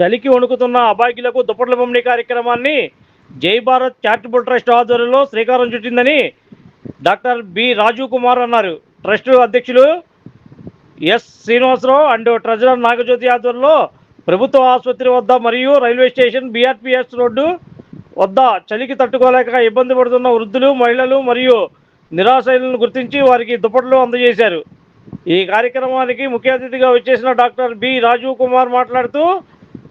చలికి వణుకుతున్న అభాగ్యులకు దుప్పట్ల పంపిణీ కార్యక్రమాన్ని జై భారత్ చారిటబుల్ ట్రస్ట్ ఆధ్వర్యంలో శ్రీకారం చుట్టిందని డాక్టర్ బి రాజీవ్ కుమార్ అన్నారు. ట్రస్ట్ అధ్యక్షులు S Srinivasarao and treasurer Nagajyothi ఆధ్వర్యంలో ప్రభుత్వ ఆసుపత్రి వద్ద మరియు రైల్వే స్టేషన్ బీఆర్పిఎస్ రోడ్డు వద్ద చలికి తట్టుకోలేక ఇబ్బంది పడుతున్న వృద్ధులు మహిళలు మరియు నిరాశైలను గుర్తించి వారికి దుప్పట్లు అందజేశారు. ఈ కార్యక్రమానికి ముఖ్య అతిథిగా వచ్చేసిన డాక్టర్ బి రాజీవ్ కుమార్ మాట్లాడుతూ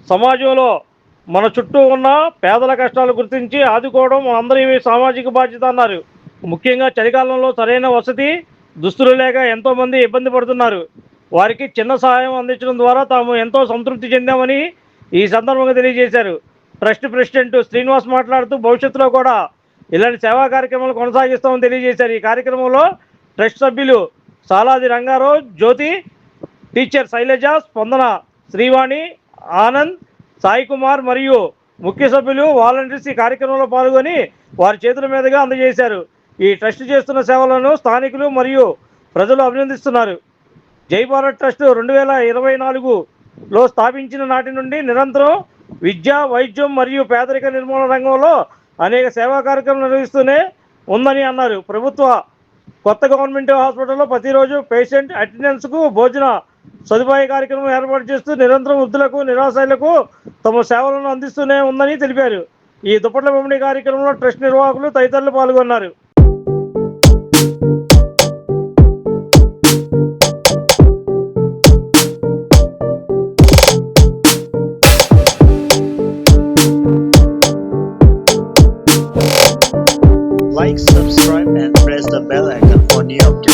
సమాజంలో మన చుట్టూ ఉన్న పేదల కష్టాలు గుర్తించి ఆదుకోవడం అందరి సామాజిక బాధ్యత అన్నారు. ముఖ్యంగా చలికాలంలో సరైన వసతి దుస్తులు లేక ఎంతోమంది ఇబ్బంది పడుతున్నారు. వారికి చిన్న సహాయం అందించడం ద్వారా తాము ఎంతో సంతృప్తి చెందామని ఈ సందర్భంగా తెలియజేశారు. ట్రస్ట్ ప్రెసిడెంట్ శ్రీనివాస్ మాట్లాడుతూ భవిష్యత్తులో కూడా ఇలాంటి సేవా కార్యక్రమాలు కొనసాగిస్తామని తెలియజేశారు. ఈ కార్యక్రమంలో ట్రస్ట్ సభ్యులు సాలాది రంగారావు జ్యోతి టీచర్ శైలజ స్పందన శ్రీవాణి ఆనంద్ సాయి కుమార్ మరియు ముఖ్య సభ్యులు వాలంటీర్స్ ఈ కార్యక్రమంలో పాల్గొని వారి చేతుల మీదుగా అందజేశారు. ఈ ట్రస్ట్ చేస్తున్న సేవలను స్థానికులు మరియు ప్రజలు అభినందిస్తున్నారు. జై భారత్ ట్రస్ట్ రెండు వేల ఇరవై నాలుగులో స్థాపించిన నాటి నుండి నిరంతరం విద్య వైద్యం మరియు పేదరిక నిర్మూలన రంగంలో అనేక సేవా కార్యక్రమాలు నిర్వహిస్తూనే ఉందని అన్నారు. ప్రభుత్వ కొత్త గవర్నమెంట్ హాస్పిటల్లో ప్రతిరోజు పేషెంట్ అటెండెన్స్కు భోజన సదుపాయ కార్యక్రమం ఏర్పాటు చేస్తూ నిరంతరం వృద్ధులకు నిరాశాయులకు తమ సేవలను అందిస్తూనే ఉందని తెలిపారు ఈ దుప్పట్ల పంపిణీ కార్యక్రమంలో ట్రస్ట్ నిర్వాహకులు తదితరులు పాల్గొన్నారు Like, subscribe and press the bell icon for new updates.